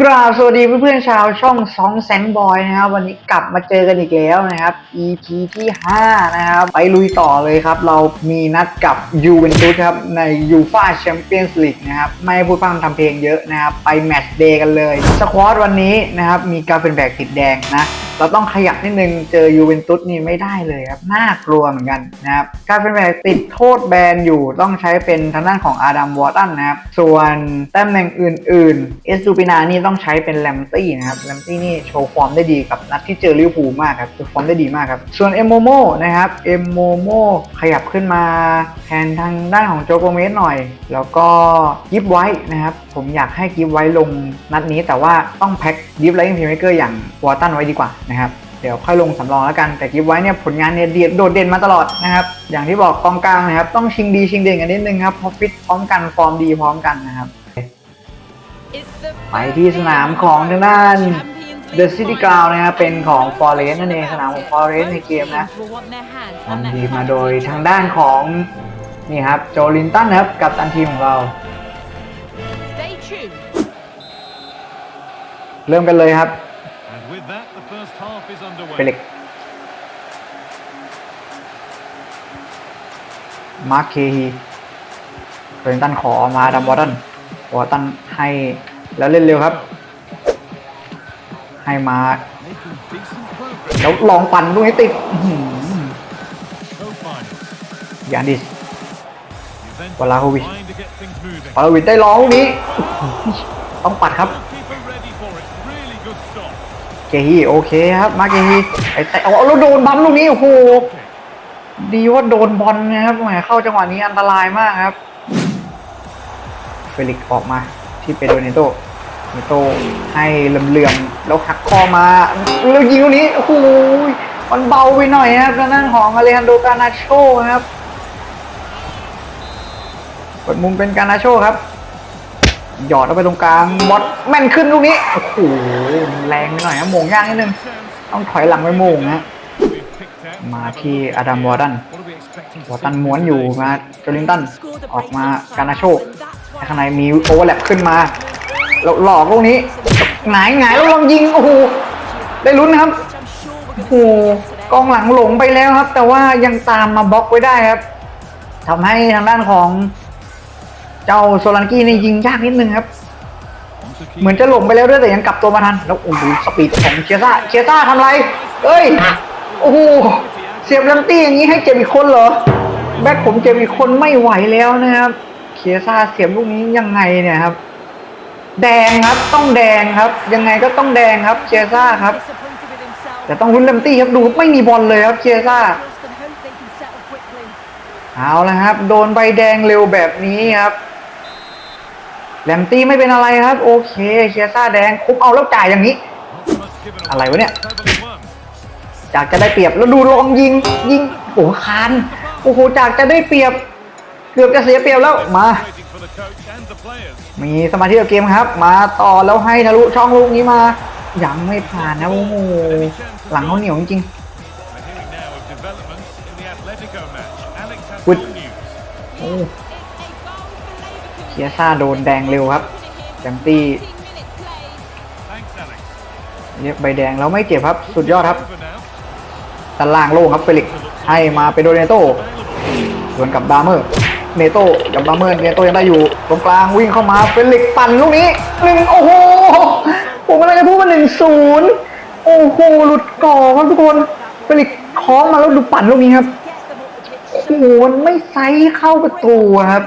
กราบสวัสดีเพื่อนๆชาวช่องสองแสงบอยนะครับ วันนี้กลับมาเจอกันอีกแล้วนะครับ EP ที่5นะครับ ไปลุยต่อเลยครับ เรามีนัดกับยูเวนตุสครับในยูฟาแชมเปี้ยนส์ลีกนะครับ ไม่พูดพังทำเพลงเยอะนะครับ ไปแมตช์เดย์กันเลย สควอตวันนี้นะครับ มีกาเป็นแบกติดแดงนะ เราต้องขยับนิดนึงเจอยูเวนตุสนี่ไม่ได้เลยครับ น่ากลัวเหมือนกันนะครับกาเป็นแบกติดโทษแบนอยู่ต้องใช้เป็นทางด้านของอาดัมวอร์ตันนะครับ ส่วนตำแหน่งอื่นๆ เอสตูปินานี่ต้องใช้เป็นแลมตี้นะครับแลมตี้นี่โชว์ฟอร์มได้ดีกับนัดที่เจอลิเวอร์พูลมากครับโชว์ฟอร์มได้ดีมากครับ ส่วนเอมโมโมนะครับเอมโมโมขยับขึ้นมาแทนทางด้านของโจโกเมสหน่อย แล้วก็ยิบไว้นะครับ ผมอยากให้กิฟไว้ลงนัดนี้ แต่ว่าต้องแพ็คยิบไลท์พิเมเกอร์อย่างวอร์ตันไว้ดีกว่านะครับเดี๋ยวค่อยลงสำรองแล้วกันแต่กิฟไว้เนี่ยผลงานเนี่ยเดียดโดดเด่นมาตลอดนะครับอย่างที่บอกกองกลางนะครับต้องชิงดีชิงเด่นกันนิดนึงครับพราะฟิตพร้อมกันฟอร์มดีพร้อมกันนะครับไปที่สนามของทางด้าน The City Ground นะครับเป็นของ Forest นั่นเองสนามของ Forest ในเกมนะนำทีมมาโดยทางด้านของนี่ครับโจลินตันนะครับกับตันทีมของเรา เริ่มกันเลยครับ And with that, the first half is เฟลิ underway. กมาร์คเคฮีโจลินตันขอมาดัมวอร์ตันวอร์ตันให้แล้วเล่นเร็วครับ ให้มา Making decent progress แล้วลองปั่นลูกให้ติดอื้อหือ so far. ยานดิส Juventus Vlahovic. trying to get things moving. ปาลวินได้ลองลูกนี้ ต้องปัดครับ เกฮีโอเคครับ มาเกฮีไอ้แต่เอาแล้วโดนบัมลูกนี้โอ้โหดีว่าโดนบอลนะครับแหมเข้าจังหวะนี้อันตรายมากครับ เฟลิกออกมาที่เปโดเนโตเนโตให้เหลื่อมๆแล้วหักคอมาแล้วยิงลูกนี้โอ้โหมันเบาไปหน่อยครับทางด้านของอเลฮันโดกานาโชครับเปิดมุมเป็นกานาโชครับ หยอดเข้าไปตรงกลางบอลแม่นขึ้นลูกนี้ โอ้โห แรงไปหน่อยนะโมงยากนิดนึง ต้องถอยหลังไปโมงนะ มาที่อดัมวอร์ดันวอร์ตันม้วนอยู่มาโจลินตัน ออกมาการนาโชข้างในมีโอเวอร์แลปขึ้นมาแล้วหลอกลูกนี้หงายหงายแล้วลองยิง โอ้โห ได้ลุ้นนะครับ โอ้โห กองหลังหลงไปแล้วครับ แต่ว่ายังตามมาบล็อกไว้ได้ครับทำให้ทางด้านของ เจ้าโซลันกี้นี่ยิงยากนิดนึงครับ Onto keep เหมือนจะหลงไปแล้วด้วยแต่ยังกลับตัวมาทัน แล้วโอ้โหสปีดของเคียซ่าเคียซ่าทำไร เอ้ย โอ้โห เสียบลัมตี้อย่างนี้ให้เจ็บอีกคนเหรอ แบ็คผมเจ็บอีกคนไม่ไหวแล้วนะครับเคียซ่าเสียบลูกนี้ยังไงเนี่ยครับ แดงครับต้องแดงครับ ยังไงก็ต้องแดงครับเคียซ่าครับ Disappointed with himself. แต่ต้องรุ้นลัมตี้ครับดูไม่มีบอลเลยครับเคียซ่า Trust and hope they can settle quickly. เอาละครับ โดนใบแดงเร็วแบบนี้ครับ แลมตี้ไม่เป็นอะไรครับ โอเคเคียซ่าแดงคุบเอาแล้วจ่ายอย่างนี้ not so much given อะไร away. วะเนี่ย Cleverly won. จากจะได้เปรียบแล้วดูลองยิงยิงโอ้โหคานโอ้โหจากจะได้เปรียบ เกือบจะเสียเปรียบแล้วมา Waiting for the coach and the players. มีสมาธิกับเกมครับ มาต่อแล้วให้ทะลุช่องลูกนี้มา ยังไม่ผ่านนะโอ้โหหลังเขาเหนียวจริง We're hearing now of developments in the Atletico match. Alex has Good. good news. ๆโอ้ เคียซ่าโดนแดงเร็วครับแจมตี้เรียกใบแดงแล้วไม่เจ็บครับ สุดยอดครับ Over now. ด้านล่างโล่งครับเฟลิกให้มาเป็นโดเนโต Available. สวนกับบาร์เมอร์เนโต้กับบาเมอร์เนโตยังได้อยู่ ตรงกลางวิ่งเข้ามาเฟลิกปั่นลูกนี้หนึ่งโอ้โหผมกำลังจะพูดว่าหนึ่งศูนย์โอ้โหหลุดก่อครับทุกคนเฟลิกคล้องมาแล้วดูปั่นลูกนี้ครับโอ้โหมันไม่ไซส์เข้าประตูครับ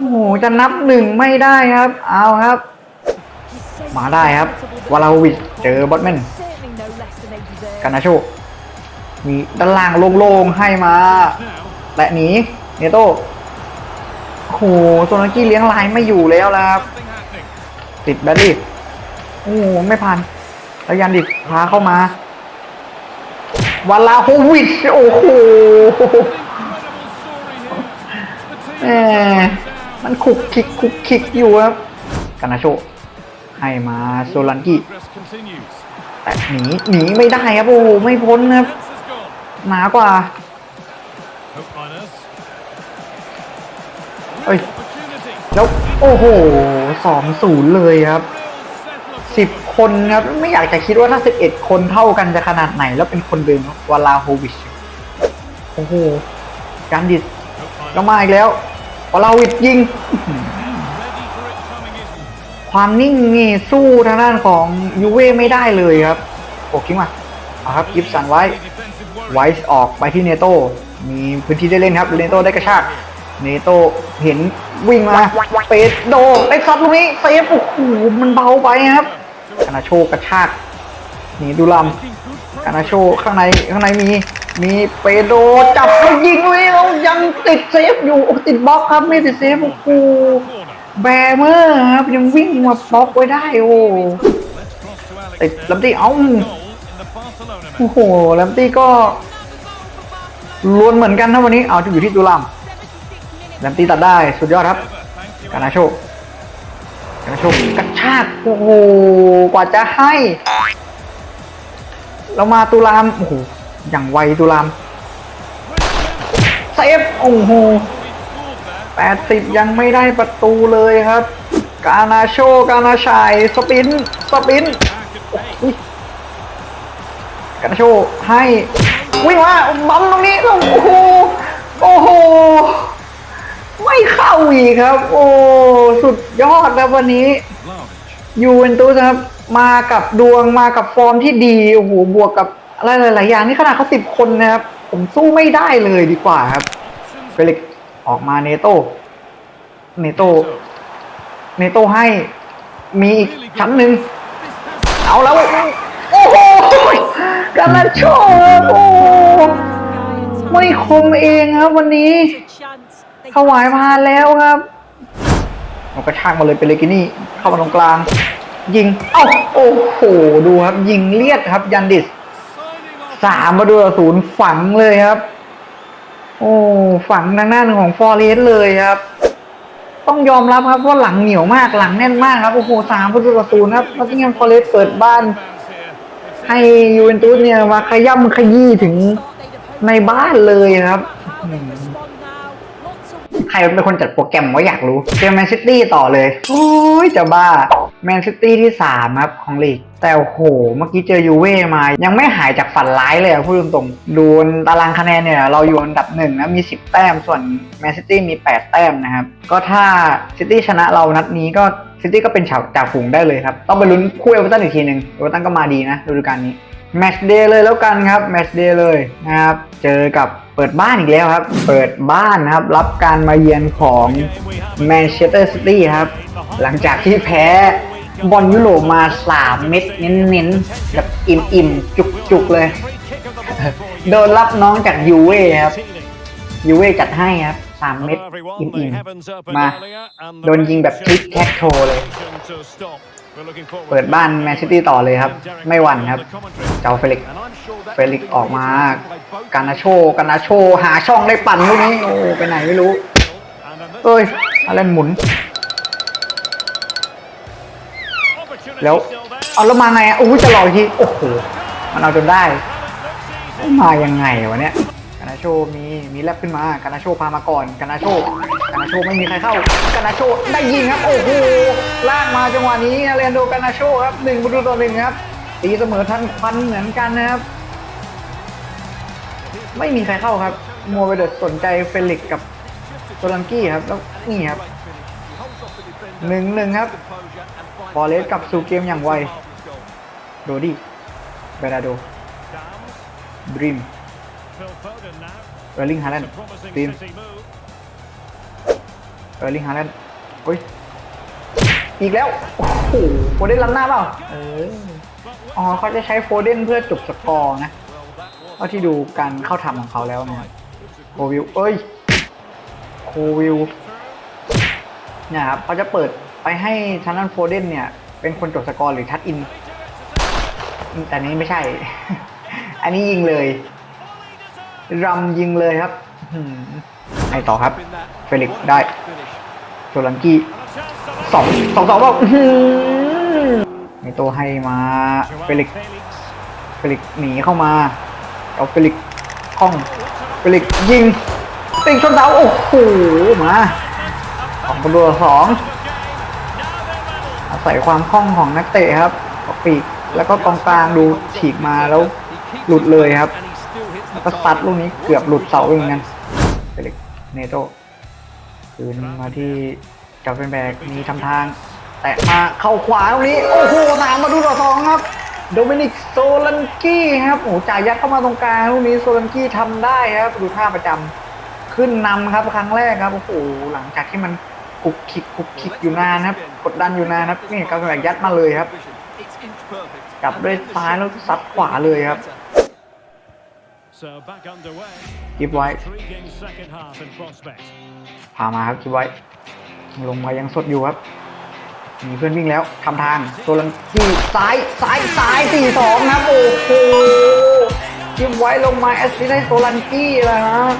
โอ้โหจะนับหนึ่งไม่ได้ครับ เอาครับ มาได้ครับวาลาโฮวิชเจอบอตแมนกานาโชมีด้านล่างโล่งๆให้มาแตะหนีเนโต้โอ้โหโซนากี้เลี้ยงลายไม่อยู่แล้วครับติดแบตลี่โอ้โหไม่ผ่านแล้วยันดิบพาเข้ามาวาลาโฮวิชโอ้โหแหม มันขุกคิกขุกคิกอยู่ครับกานาโชให้มาโซลันกี้แต่หนีหนีไม่ได้ครับโอ้ไม่พ้นครับหนากว่าเอ้ยแล้วโอ้โหสองศูนย์เลยครับสิบคนครับไม่อยากจะคิดว่าถ้าสิบเอ็ดคนเท่ากันจะขนาดไหน แล้วเป็นคนเดิมวาลาโฮวิชโอ้โหการดิสแล้วมาอีกแล้ว วาลาวิชยิง ความนิ่งนี่สู้ทางด้านของยูเว่ไม่ได้เลยครับโอ้คิงมาเอาครับยิบสันไว้ไวส์ออกไปที่เนโต้มีพื้นที่ได้เล่นครับเนโต้ได้กระชากเนโต้เห็นวิ่งมาเปโดไอ้ซัดตรงนี้เซฟโอ้โหมันเบาไปครับกานาโชกระชากนี่ดูลำกานาโชข้างในข้างในมี มีเปโดจับแล้วยิงแล้วยังติดเซฟอยู่ติดบล็อกครับไม่ติดเซฟโอ้โหแบเมอร์ครับยังวิ่งมาบล็อกไว้ได้โอ้ติดลำตี้เอ้าโอ้โหลมตี้ก็ล้วนเหมือนกันนะวันนี้เอาอยู่ที่ตุลามแลมตี้ตัดได้สุดยอดครับกานาโชคกานาโชคกระชากโอ้โหกว่าจะให้ เรามาตุลามโอ้โห อย่างไวตุลามเซฟโอ้โห We scored there. 80ยังไม่ได้ประตูเลยครับ กานาโชกานาชายสปิน สปินกานาโชให้วิ่งมาบัมตรงนี้โอ้โหโอ้โหไม่เข้าอีกครับ โอ้สุดยอดครับวันนี้ยูเวนตุสครับ มากับดวงมากับฟอร์มที่ดีโอ้โหบวกกับ อะไรหลายๆอย่างนี่ขนาดเขาสิบคนนะครับ ผมสู้ไม่ได้เลยดีกว่าครับเฟลิกออกมาเนโตเนโตเนโตให้มีอีกชั้นหนึ่งเอาแล้ว โอ้โหกานาโชครับโอ้ไม่คมเองครับ วันนี้ถวายมาแล้วครับเราก็ช่างมาเลยเป็นเลกินี่เข้ามาตรงกลาง ยิง เอ้าโอ้โห ดูครับ ยิงเลียดครับยันดิส สามมาดูศูนย์ฝังเลยครับ โอ้ฝังทางด้านของฟอร์เรสเลยครับ ต้องยอมรับครับว่าหลังเหนียวมากหลังแน่นมากครับโอ้โหสามประตูต่อศูนย์ครับแล้วที่ยังฟอร์เรสเปิดบ้าน ให้ยูเวนตุสเนี่ยมาขย่ำขยี้ถึงในบ้านเลยครับใครเป็นคนจัดโปรแกรมว่าอยากรู้ เจอแมนซิตี้ต่อเลย โอ้ยจะบ้า แมนซิตี้ที่3ครับของลีก แต่โหเมื่อกี้เจอยูเว่มา ยังไม่หายจากฝันร้ายเลยพูดตรงๆดูตารางคะแนนเนี่ย เราอยู่อันดับหนึ่งนะมี 10 แต้ม ส่วนแมนซิตี้มี 8 แต้มนะครับ ก็ถ้าซิตี้ชนะเรานัดนี้ก็ซิตี้ก็เป็นฉาวจ่าฝูงได้เลยครับ ต้องไปลุ้นคู่เอเวอร์ตันอีกทีหนึ่งเอเวอร์ตันก็มาดีนะฤดูกาลนี้แมชเดย์เลยแล้วกันครับแมชเดย์เลยนะครับ เจอกับเปิดบ้านอีกแล้วครับ เปิดบ้านนะครับ รับการมาเยือนของแมนเชสเตอร์ซิตี้ครับ หลังจากที่แพ้ บอลยุโรปมา3เม็ดเน้นๆแบบอิ่มๆ จุกๆ เลย โดนรับน้องจากยูเว่ครับ ยูเว่จัดให้ครับ3เม็ดอิ่มๆ มา โดนยิงแบบคลิกแท็กโชว์เลย เปิดบ้านแมนซิตี้ต่อเลยครับ ไม่หวั่นครับ เจ้าเฟลิก เฟลิกออกมา กานาโชกานาโช หาช่องได้ปั่นลูกนี้ โอ้ ไปไหนไม่รู้ เอ้ยอะไรหมุน แล้วเอาแล้วมาไงอะโอ้ยจะรออีกทีโอ้โหมันเอาจนได้มายังไงวะเนี่ยกานาโชมีมีแลบขึ้นมากานาโชพามาก่อนกานาโชกานาโชไม่มีใครเข้ากานาโชได้ยิงครับ โอ้โหลากมาจังหวะนี้เรนโดกานาโชครับหนึ่งประตูต่อหนึ่งครับตีเสมอทันพันเหมือนกันนะครับ ไม่มีใครเข้าครับมัวไปเดือดสนใจเฟลิกกับโซลังกี้ครับแล้วนี่ครับหนึ่งหนึ่งครับ ฟอเรสกลับสู่เกมอย่างไว โดดี้เบราโดดรีมเออร์ลิงฮาแลนด์ทีมเออร์ลิงฮาแลนด์โอ้ย อีกแล้ว โอ้โหโฟเดนล้ำหน้าเปล่า เออ อ๋อเขาจะใช้โฟเดนเพื่อจบสกอร์นะเท่าที่ดูการเข้าทำของเขาแล้วนะครับโควิลเอ้ย โควิลเนี่ยครับเขาจะเปิด ไปให้ทางด้านโฟเดนเนี่ย เป็นคนจบสกอร์หรือทัดอิน แต่นี้ไม่ใช่ อันนี้ยิงเลยรำยิงเลยครับอื้อหือให้ต่อครับ เฟลิกได้โซลังกี้สองสองสองบอกอื้อตัวให้มา เฟลิกเฟลิกหนีเข้ามาเอาเฟลิกคล่อง เฟลิกยิง ติงชนเสาโอ้โหมาสองประตูต่อสอง อาศัยความคล่องของนักเตะครับปีกแล้วก็กองกลางดูฉีกมาแล้วหลุดเลยครับแล้วก็ซัดลูกนี้เกือบหลุดเสาเหมือนกันเฟลิกเนโตคืนมาที่จับเป็นแบกมีทำทาง แตะมาเข้าขวาตรงนี้ โอ้โหตามมาดูต่อสองครับ โดมินิกโซลันกี้ครับโอ้โหจ่ายยัดเข้ามาตรงกลางลูกนี้โซลันกี้ทำได้ครับดูท่าประจำขึ้นนำครับครั้งแรกครับโอ้โหหลังจากที่มัน คุกคิกคุกคิกอยู่นานครับ กดดันอยู่นานครับนี่กำลังยัดมาเลยครับจับด้วยซ้ายแล้วซัดขวาเลยครับกิฟไว้พามาครับกิฟไว้ลงมายังสดอยู่ครับ มีเพื่อนวิ่งแล้วทำทางโซลันกี้ซ้ายซ้ายซ้ายสี่สองครับโอ้โหกิฟไว้ลงมาแอสซิสต์ให้โซลันกี้แล้วครับ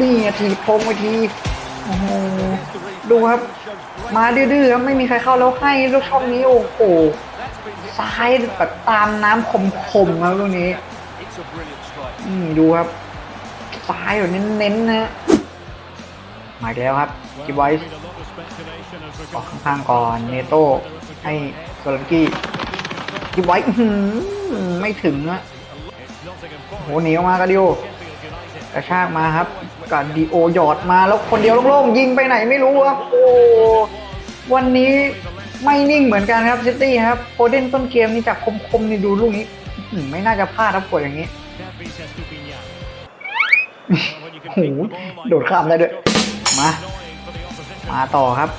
นี่ทีพงไปทีโอ้โห ดูครับ มาดื้อๆครับไม่มีใครเข้าแล้วให้ลูกช่องนี้โอ้โหซ้ายแบบตามน้ำคมๆครับลูกนี้อืมดูครับซ้ายแบบเน้นๆนะมาแล้วครับกิฟไว้ Need a lot of speculation as ออกข้างๆก่อนเนโต้ให้โซลันกี้กิฟไว้อื้อหือไม่ถึงอะโหหนีออกมากระดิโอกระชากมาครับ กัดีโอหยอดมาแล้วคนเดียวโล่งๆยิงไปไหนไม่รู้ครับโอ้วันนี้ไม่นิ่งเหมือนกันครับซิตี้ครับโคเดนต้นเกมนี่จากคมๆนี่ดูลูกนี้ไม่น่าจะพลาดครับกดอย่างนี้โอ้โหโดดข้ามได้ด้วย มา มาต่อครับ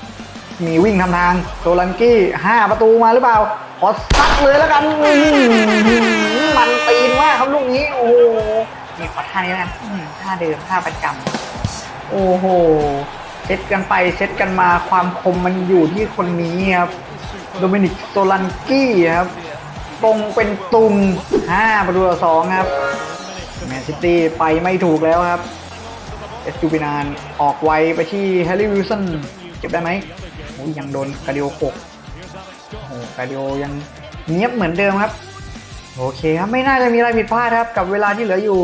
มีวิ่งทำทางโซลันกี้ห้าประตูมาหรือเปล่า ขอซัดเลยแล้วกัน มันตีนมากครับลูกนี้ โอ้ โหนี่ขอท่านี้แล้วกันอื้อหือท่าเดิมท่าประจำโอ้โหเซตกันไปเซตกันมาความคมมันอยู่ที่คนนี้ครับโดมินิกโซลันกี้ครับตรงเป็นตุงห้าประตูต่อสองครับแมนซิตี้ไปไม่ถูกแล้วครับเอสตูปินานออกไวไปที่แฮร์รี่วิลสันเก็บได้ไหมโอ้ยยังโดนกาเดิโอโขกโอ้กาเดิโอยังเนียบเหมือนเดิมครับ โอเคครับไม่น่าจะมีอะไรผิดพลาดครับ กับเวลาที่เหลืออยู่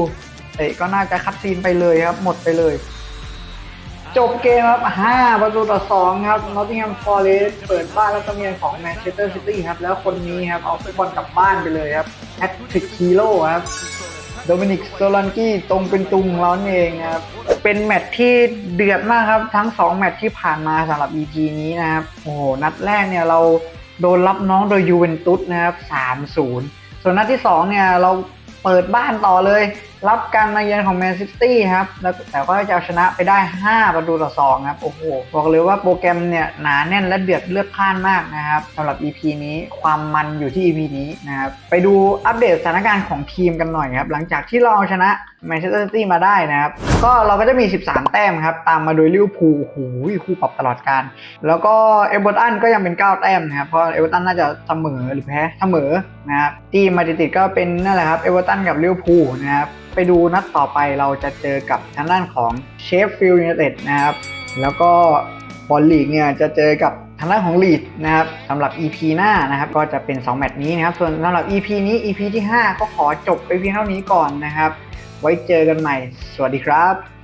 เตะก็น่าจะคัดซีนไปเลยครับ หมดไปเลย จบเกมครับ 5 ประตูต่อ 2 ครับ Nottingham Forest เปิดบ้านแล้วก็เมีของ Manchester City ครับ แล้วคนนี้ครับ เอาฟุตบอลกลับบ้านไปเลยครับแฮตทริกฮีโร่ครับโดมินิกโซลันกี้ตรงเป็นตุงของเราเองครับ เป็นแมตช์ที่เดือดมากครับ ทั้ง 2 แมตช์ที่ผ่านมาสำหรับ EP นี้นะครับ โอ้โห นัดแรกเนี่ยเราโดนรับน้องโดยยูเวนตุสนะครับ 3-0 ส่วนนัดที่สองเนี่ยเราเปิดบ้านต่อเลยรับการมาเยือนของแมนซิตี้ครับแล้วแต่ก็จะเอาชนะไปได้ 5 ประตูต่อ2ครับโอ้โหบอกเลยว่าโปรแกรมเนี่ยหนาแน่นและเดือดเลือดพล่านมากนะครับสำหรับ EP นี้ความมันอยู่ที่ EP นี้นะครับไปดูอัปเดตสถานการณ์ของทีมกันหน่อยครับหลังจากที่เราเอาชนะแมนเชสเตอร์ซิตี้มาได้นะครับ ก็เราก็จะมี 13 แต้มครับ ตามมาโดยลิเวอร์พูลโอ้โหคู่ปรับตลอดการ แล้วก็เอเวอร์ตันก็ยังเป็น 9 แต้มนะครับ เพราะเอเวอร์ตันน่าจะเสมอหรือแพ้เสมอนะครับทีมมาติดๆก็เป็นนั่นแหละครับเอเวอร์ตันกับลิเวอร์พูลนะครับไปดูนัดต่อไปเราจะเจอกับทางด้านของเชฟฟิลด์ยูไนเต็ดนะครับ แล้วก็บอลลีกเนี่ยจะเจอกับทางด้านของลีดนะครับสำหรับ EP หน้านะครับก็จะเป็น 2 แมตช์นี้นะครับ ส่วนสำหรับ EP นี้ EP ที่ 5 ก็ขอจบไปเพียงเท่านี้ก่อนนะครับ ไว้เจอกันใหม่ สวัสดีครับ